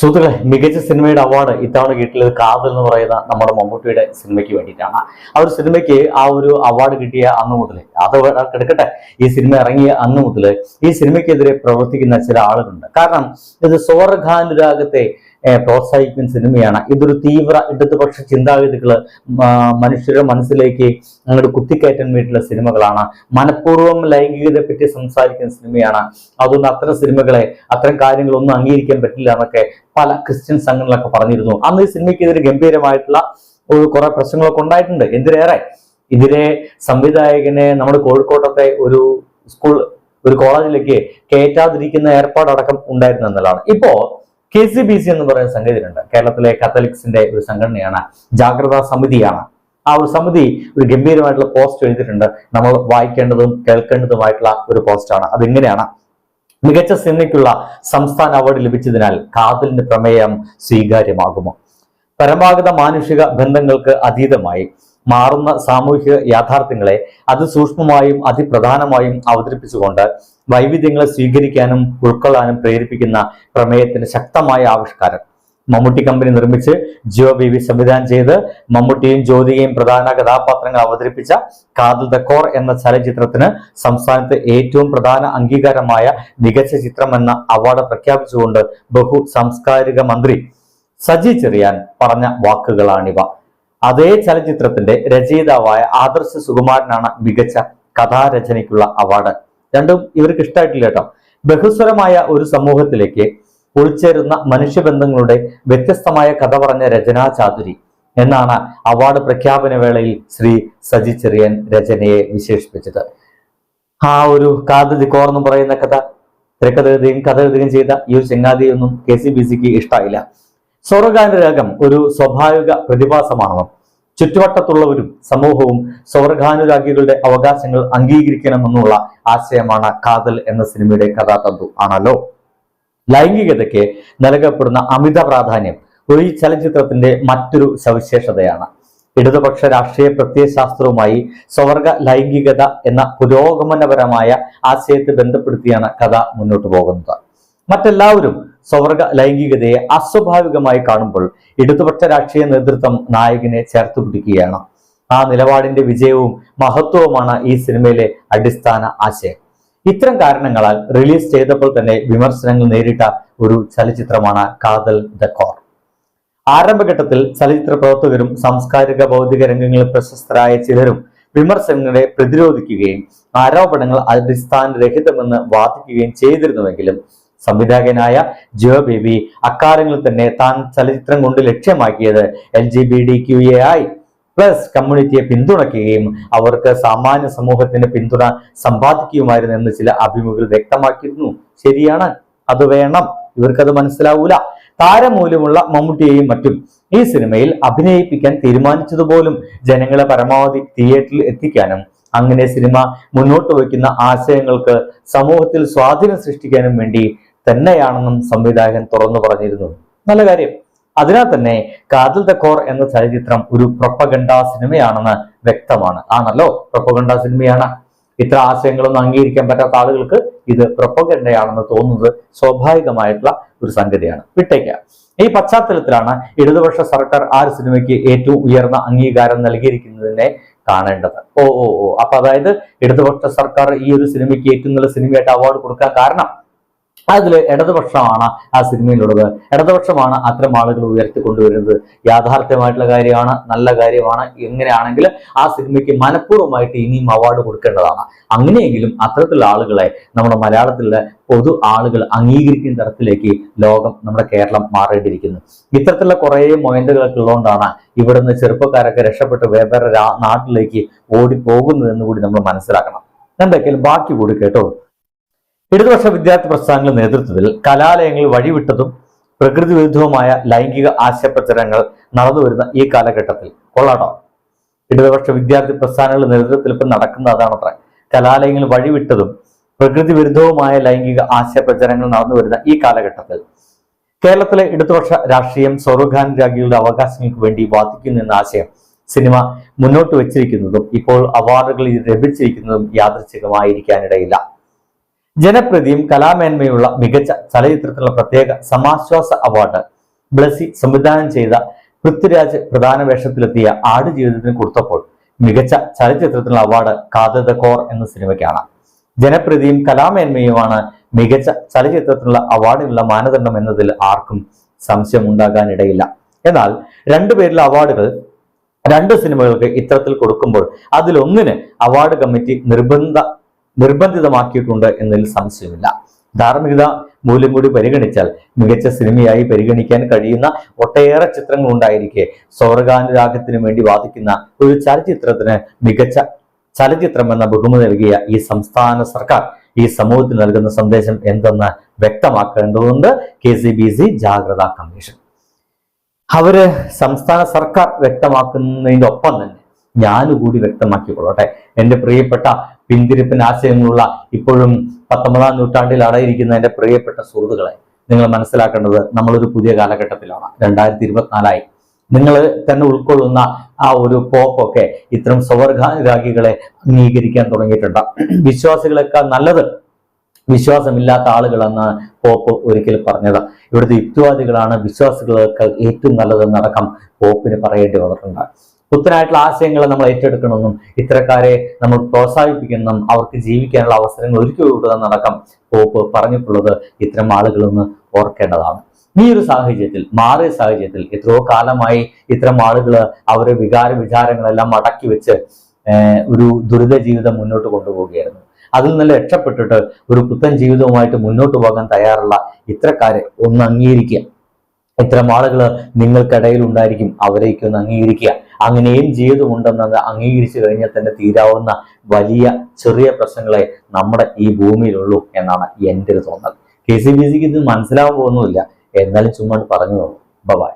സുഹൃത്തുക്കളെ മികച്ച സിനിമയുടെ അവാർഡ് ഇത്തവണ കിട്ടിയത് കാതൽ എന്ന് പറയുന്ന നമ്മുടെ മമ്മൂട്ടിയുടെ സിനിമയ്ക്ക് വേണ്ടിയിട്ടാണ്. ആ ഒരു സിനിമയ്ക്ക് ആ ഒരു അവാർഡ് കിട്ടിയ അന്ന് മുതൽ അത് കിടക്കട്ടെ ഈ സിനിമ ഇറങ്ങിയ അന്ന് മുതൽ ഈ സിനിമയ്ക്കെതിരെ പ്രവർത്തിക്കുന്ന ചില ആളുകളുണ്ട്. കാരണം ഇത് സോറഖാനുരാഗത്തെ പ്രോത്സാഹിക്കുന്ന സിനിമയാണ്. ഇതൊരു തീവ്ര ഇടതുപക്ഷ ചിന്താഗതികൾ മനുഷ്യരുടെ മനസ്സിലേക്ക് അങ്ങോട്ട് കുത്തിക്കയറ്റാൻ വേണ്ടിയിട്ടുള്ള സിനിമകളാണ്. മനഃപൂർവം ലൈംഗികതയെ പറ്റി സംസാരിക്കുന്ന സിനിമയാണ്. അതുകൊണ്ട് അത്തരം സിനിമകളെ അത്തരം കാര്യങ്ങളൊന്നും അംഗീകരിക്കാൻ പറ്റില്ല എന്നൊക്കെ പല ക്രിസ്ത്യൻ സംഘടനകളൊക്കെ പറഞ്ഞിരുന്നു. അന്ന് ഈ സിനിമയ്ക്കെതിരെ ഗംഭീരമായിട്ടുള്ള കുറെ പ്രശ്നങ്ങളൊക്കെ ഉണ്ടായിട്ടുണ്ട്. എന്തിനേറെ? ഇതിലെ സംവിധായകനെ നമ്മുടെ കോഴിക്കോട്ടത്തെ ഒരു സ്കൂൾ ഒരു കോളേജിലേക്ക് കയറ്റാതിരിക്കുന്ന ഏർപ്പാടടക്കം ഉണ്ടായിരുന്നു എന്നുള്ളതാണ് ഇപ്പോ കെ സി ബി സി എന്ന് പറയുന്ന സംഗതിയുണ്ട് കേരളത്തിലെ കത്തലിക്സിന്റെ ഒരു സംഘടനയാണ് ജാഗ്രതാ സമിതിയാണ്. ആ ഒരു സമിതി ഒരു ഗംഭീരമായിട്ടുള്ള പോസ്റ്റ് എഴുതിയിട്ടുണ്ട്. നമ്മൾ വായിക്കേണ്ടതും കേൾക്കേണ്ടതുമായിട്ടുള്ള ഒരു പോസ്റ്റാണ്. അതിങ്ങനെയാണ്? മികച്ച സിനിമയ്ക്കുള്ള സംസ്ഥാന അവാർഡ് ലഭിച്ചതിനാൽ കാതലിന്റെ പ്രമേയം സ്വീകാര്യമാകുമോ? പരമ്പരാഗത മാനുഷിക ബന്ധങ്ങൾക്ക് അതീതമായി മാറുന്ന സാമൂഹിക യാഥാർത്ഥ്യങ്ങളെ അത് സൂക്ഷ്മമായും അതിപ്രധാനമായും അവതരിപ്പിച്ചുകൊണ്ട് വൈവിധ്യങ്ങളെ സ്വീകരിക്കാനും ഉൾക്കൊള്ളാനും പ്രേരിപ്പിക്കുന്ന പ്രമേയത്തിന് ശക്തമായ ആവിഷ്കാരം. മമ്മൂട്ടി കമ്പനി നിർമ്മിച്ച് ജിയോ ബേബി സംവിധാനം ചെയ്ത് മമ്മൂട്ടിയും ജ്യോതികയും പ്രധാന കഥാപാത്രങ്ങൾ അവതരിപ്പിച്ച കാതൽ ദ കോർ എന്ന ചലച്ചിത്രത്തിന് സംസ്ഥാനത്ത് ഏറ്റവും പ്രധാന അംഗീകാരമായ മികച്ച ചിത്രം എന്ന അവാർഡ് പ്രഖ്യാപിച്ചുകൊണ്ട് ബഹു സാംസ്കാരിക മന്ത്രി സജി ചെറിയാൻ പറഞ്ഞ വാക്കുകളാണിവ. അതേ ചലച്ചിത്രത്തിന്റെ രചയിതാവായ ആദർശ സുകുമാരനാണ് മികച്ച കഥാരചനയ്ക്കുള്ള അവാർഡ്. രണ്ടും ഇവർക്ക് ഇഷ്ടമായിട്ടില്ല കേട്ടോ. ബഹുസ്വരമായ ഒരു സമൂഹത്തിലേക്ക് ഒളിച്ചേരുന്ന മനുഷ്യബന്ധങ്ങളുടെ വ്യത്യസ്തമായ കഥ പറഞ്ഞ രചനാ ചാതുരി എന്നാണ് അവാർഡ് പ്രഖ്യാപന വേളയിൽ ശ്രീ സജി ചെറിയൻ രചനയെ വിശേഷിപ്പിച്ചത്. ആ ഒരു കാതതി കോർന്ന് പറയുന്ന കഥ തിരക്കഥ എഴുതുകയും കഥ എഴുതുകയും ചെയ്ത ഈ ഒരു ചെങ്ങാതിയൊന്നും കെ സി ബി സിക്ക് ഇഷ്ടമായില്ല സ്വർഗാനുരാഗം ഒരു സ്വാഭാവിക പ്രതിഭാസമാണെന്നും ചുറ്റുവട്ടത്തുള്ളവരും സമൂഹവും സ്വർഗാനുരാഗികളുടെ അവകാശങ്ങൾ അംഗീകരിക്കണമെന്നുള്ള ആശയമാണ് കാതൽ എന്ന സിനിമയുടെ കഥാതന്തു ആണല്ലോ. ലൈംഗികതയ്ക്ക് നൽകപ്പെടുന്ന അമിത പ്രാധാന്യം ഒരു ചലച്ചിത്രത്തിന്റെ മറ്റൊരു സവിശേഷതയാണ്. ഇടതുപക്ഷ രാഷ്ട്രീയ പ്രത്യയശാസ്ത്രവുമായി സ്വർഗ ലൈംഗികത എന്ന പുരോഗമനപരമായ ആശയത്തെ ബന്ധപ്പെടുത്തിയാണ് കഥ മുന്നോട്ട് പോകുന്നത്. മറ്റെല്ലാവരും സ്വർഗ ലൈംഗികതയെ അസ്വാഭാവികമായി കാണുമ്പോൾ ഇടതുപക്ഷ രാഷ്ട്രീയ നേതൃത്വം നായകനെ ചേർത്ത് പിടിക്കുകയാണ്. ആ നിലപാടിന്റെ വിജയവും മഹത്വവുമാണ് ഈ സിനിമയിലെ അടിസ്ഥാന ആശയം. ഇത്തരം കാരണങ്ങളാൽ റിലീസ് ചെയ്തപ്പോൾ തന്നെ വിമർശനങ്ങൾ നേരിട്ട ഒരു ചലച്ചിത്രമാണ് കാതൽ ദ കോർ. ആരംഭഘട്ടത്തിൽ ചലച്ചിത്ര പ്രവർത്തകരും സാംസ്കാരിക ഭൗതിക രംഗങ്ങളിൽ പ്രശസ്തരായ ചിലരും വിമർശനങ്ങളെ പ്രതിരോധിക്കുകയും ആരോപണങ്ങൾ അടിസ്ഥാനരഹിതമെന്ന് വാദിക്കുകയും ചെയ്തിരുന്നുവെങ്കിലും സംവിധായകനായ ജോ ബേബി അക്കാലങ്ങളിൽ തന്നെ താൻ ചലച്ചിത്രം കൊണ്ട് ലക്ഷ്യമാക്കിയത് L G B D Q A I plus കമ്മ്യൂണിറ്റിയെ പിന്തുണയ്ക്കുകയും അവർക്ക് സാമാന്യ സമൂഹത്തിന്റെ പിന്തുണ സമ്പാദിക്കുകയുമായിരുന്നു എന്ന് ചില അഭിമുഖികൾ വ്യക്തമാക്കിയിരുന്നു. ശരിയാണ്. അത് വേണം. ഇവർക്കത് മനസ്സിലാവൂല. താരമൂല്യമുള്ള മമ്മൂട്ടിയെയും മറ്റും ഈ സിനിമയിൽ അഭിനയിപ്പിക്കാൻ തീരുമാനിച്ചതുപോലും ജനങ്ങളെ പരമാവധി തിയേറ്ററിൽ എത്തിക്കാനും അങ്ങനെ സിനിമ മുന്നോട്ട് വയ്ക്കുന്ന ആശയങ്ങൾക്ക് സമൂഹത്തിൽ സ്വാധീനം സൃഷ്ടിക്കാനും വേണ്ടി തന്നെയാണെന്നും സംവിധായകൻ തുറന്നു പറഞ്ഞിരുന്നു. നല്ല കാര്യം. അതിനാൽ തന്നെ കാതൽ ദ എന്ന ചലച്ചിത്രം ഒരു പ്രൊപ്പഗണ്ട സിനിമയാണെന്ന് വ്യക്തമാണ്. ആണല്ലോ? പ്രൊപ്പഗണ്ട സിനിമയാണ്. ഇത്ര ആശയങ്ങളൊന്നും അംഗീകരിക്കാൻ പറ്റാത്ത ആളുകൾക്ക് ഇത് പ്രൊപ്പഗണ്ടയാണെന്ന് തോന്നുന്നത് സ്വാഭാവികമായിട്ടുള്ള ഒരു സംഗതിയാണ്. വിട്ടേക്ക. ഈ പശ്ചാത്തലത്തിലാണ് ഇടതുപക്ഷ സർക്കാർ ആ സിനിമയ്ക്ക് ഏറ്റവും ഉയർന്ന അംഗീകാരം നൽകിയിരിക്കുന്നതിനെ കാണേണ്ടത്. ഓ ഓ ഓ. അപ്പൊ അതായത് ഇടതുപക്ഷ സർക്കാർ ഈ ഒരു സിനിമയ്ക്ക് ഏറ്റവും നല്ല സിനിമയായിട്ട് അവാർഡ് കൊടുക്കാൻ കാരണം അതിൽ ഇടതുപക്ഷമാണ് ആ സിനിമയിലുള്ളത്. ഇടതുപക്ഷമാണ് അത്തരം ആളുകൾ ഉയർത്തിക്കൊണ്ടുവരുന്നത് യാഥാർത്ഥ്യമായിട്ടുള്ള കാര്യമാണ് നല്ല കാര്യമാണ്. എങ്ങനെയാണെങ്കിൽ ആ സിനിമയ്ക്ക് മനഃപൂർവമായിട്ട് ഇനിയും അവാർഡ് കൊടുക്കേണ്ടതാണ്. അങ്ങനെയെങ്കിലും അത്തരത്തിലുള്ള ആളുകളെ നമ്മുടെ മലയാളത്തിലെ പൊതു ആളുകൾ അംഗീകരിക്കുന്ന തരത്തിലേക്ക് ലോകം നമ്മുടെ കേരളം മാറേണ്ടിയിരിക്കുന്നു. ഇത്തരത്തിലുള്ള കുറേ മൊയന്റുകളൊക്കെ ഉള്ളതുകൊണ്ടാണ് ഇവിടുന്ന് ചെറുപ്പക്കാരൊക്കെ രക്ഷപ്പെട്ട് വേറെ നാട്ടിലേക്ക് ഓടി പോകുന്നതെന്ന് കൂടി നമ്മൾ മനസ്സിലാക്കണം. എന്തൊക്കെയാലും ബാക്കി കൂടി കേട്ടോ. ഇടതുപക്ഷ വിദ്യാർത്ഥി പ്രസ്ഥാനങ്ങളുടെ നേതൃത്വത്തിൽ കലാലയങ്ങൾ വഴിവിട്ടതും പ്രകൃതി വിരുദ്ധവുമായ ലൈംഗിക ആശയപ്രചരണങ്ങൾ നടന്നുവരുന്ന ഈ കാലഘട്ടത്തിൽ. കൊള്ളാട്ടോ. ഇടതുപക്ഷ വിദ്യാർത്ഥി പ്രസ്ഥാനങ്ങളുടെ നേതൃത്വത്തിൽ ഇപ്പം നടക്കുന്ന അതാണത്ര. കലാലയങ്ങൾ വഴിവിട്ടതും പ്രകൃതി വിരുദ്ധവുമായ ലൈംഗിക ആശയപ്രചരണങ്ങൾ നടന്നു വരുന്ന ഈ കാലഘട്ടത്തിൽ. കേരളത്തിലെ ഇടതുപക്ഷ രാഷ്ട്രീയം സ്വർഗാനുരാഗികളുടെ അവകാശങ്ങൾക്ക് വേണ്ടി വാദിക്കുന്നു എന്ന ആശയം സിനിമ മുന്നോട്ട് വെച്ചിരിക്കുന്നതും ഇപ്പോൾ അവാർഡുകൾ ലഭിച്ചിരിക്കുന്നതും യാദൃച്ഛികമായിരിക്കാനിടയില്ല. ജനപ്രീതിയും കലാമേന്മയുള്ള മികച്ച ചലച്ചിത്രത്തിനുള്ള പ്രത്യേക സമാശ്വാസ അവാർഡ് ബ്ലസി സംവിധാനം ചെയ്ത പൃഥ്വിരാജ് പ്രധാന വേഷത്തിലെത്തിയ ആടുജീവിതത്തിന് കൊടുത്തപ്പോൾ മികച്ച ചലച്ചിത്രത്തിനുള്ള അവാർഡ് കാത കോർ എന്ന സിനിമയ്ക്കാണ്. ജനപ്രീതിയും കലാമേന്മയുമാണ് മികച്ച ചലച്ചിത്രത്തിനുള്ള അവാർഡിനുള്ള മാനദണ്ഡം എന്നതിൽ ആർക്കും സംശയം ഉണ്ടാകാനിടയില്ല എന്നാൽ രണ്ടുപേരിലെ അവാർഡുകൾ രണ്ട് സിനിമകൾക്ക് ഇത്തരത്തിൽ കൊടുക്കുമ്പോൾ അതിലൊന്നിന് അവാർഡ് കമ്മിറ്റി നിർബന്ധ നിർബന്ധിതമാക്കിയിട്ടുണ്ട് എന്നതിൽ സംശയമില്ല. ധാർമ്മികത മൂല്യം കൂടി പരിഗണിച്ചാൽ മികച്ച സിനിമയായി പരിഗണിക്കാൻ കഴിയുന്ന ഒട്ടേറെ ചിത്രങ്ങൾ ഉണ്ടായിരിക്കെ സ്വർഗാനുരാഗത്തിന് വേണ്ടി വാദിക്കുന്ന ഒരു ചലച്ചിത്രത്തിന് മികച്ച ചലച്ചിത്രം എന്ന ബഹുമതി നൽകിയ ഈ സംസ്ഥാന സർക്കാർ ഈ സമൂഹത്തിന് നൽകുന്ന സന്ദേശം എന്തെന്ന് വ്യക്തമാക്കേണ്ടതുണ്ട്. കെ സി ബി സി ജാഗ്രതാ കമ്മീഷൻ. അവർ സംസ്ഥാന സർക്കാർ വ്യക്തമാക്കുന്നതിന്റെ ഒപ്പം തന്നെ ഞാനും കൂടി വ്യക്തമാക്കിക്കൊള്ളട്ടെ. എന്റെ പ്രിയപ്പെട്ട പിന്തിരിപ്പൻ ആശയങ്ങളുള്ള ഇപ്പോഴും പത്തൊമ്പതാം നൂറ്റാണ്ടിൽ അടയിരിക്കുന്ന എന്റെ പ്രിയപ്പെട്ട സുഹൃത്തുക്കളെ നിങ്ങൾ മനസ്സിലാക്കേണ്ടത് നമ്മളൊരു പുതിയ കാലഘട്ടത്തിലാണ് രണ്ടായിരത്തി ഇരുപത്തിനാലായി നിങ്ങൾ തന്നെ ഉൾക്കൊള്ളുന്ന ആ ഒരു പോപ്പൊക്കെ ഇത്തരം സ്വവർഗാനുരാഗികളെ അംഗീകരിക്കാൻ തുടങ്ങിയിട്ടുണ്ട്. വിശ്വാസികളെക്കാൾ നല്ലത് വിശ്വാസമില്ലാത്ത ആളുകളെന്ന് പോപ്പ് ഒരിക്കൽ പറഞ്ഞത്. ഇവിടുത്തെ യുക്തിവാദികളാണ് വിശ്വാസികളേക്കാൾ ഏറ്റവും നല്ലതെന്നടക്കം പോപ്പിന് പറയേണ്ടി വന്നിട്ടുണ്ട്. പുത്തനായിട്ടുള്ള ആശയങ്ങളെ നമ്മൾ ഏറ്റെടുക്കണമെന്നും ഇത്തരക്കാരെ നമ്മൾ പ്രോത്സാഹിപ്പിക്കണം അവർക്ക് ജീവിക്കാനുള്ള അവസരങ്ങൾ ഒരുക്കി കൊടുക്കുന്നതടക്കം പോപ്പ് പറഞ്ഞിട്ടുള്ളത് ഇത്തരം ആളുകളെന്ന് ഓർക്കേണ്ടതാണ്. ഈ ഒരു സാഹചര്യത്തിൽ മാറിയ സാഹചര്യത്തിൽ എത്രയോ കാലമായി ഇത്തരം ആളുകൾ അവരുടെ വികാര വിചാരങ്ങളെല്ലാം അടക്കി വെച്ച് ഒരു ദുരിത ജീവിതം മുന്നോട്ട് കൊണ്ടുപോവുകയായിരുന്നു. അതിൽ നിന്ന് രക്ഷപ്പെട്ടിട്ട് ഒരു പുത്തൻ ജീവിതവുമായിട്ട് മുന്നോട്ട് പോകാൻ തയ്യാറുള്ള ഇത്തരക്കാരെ ഒന്ന് അംഗീകരിക്കുക. ഇത്തരം ആളുകൾ നിങ്ങൾക്കിടയിൽ ഉണ്ടായിരിക്കും അവരേക്ക് ഒന്ന് അംഗീകരിക്കുക. അങ്ങനെയും ജീവിതമുണ്ടെന്നത് അംഗീകരിച്ചു കഴിഞ്ഞാൽ തന്നെ തീരാവുന്ന വലിയ ചെറിയ പ്രശ്നങ്ങളെ നമ്മുടെ ഈ ഭൂമിയിലുള്ളൂ എന്നാണ് എന്റെ ഒരു തോന്നൽ. കെ സി ബി സിക്ക് ഇത് മനസ്സിലാവാൻ പോകുന്നില്ല എന്നാലും ചുമ്മാ പറഞ്ഞു തോന്നും ബൈ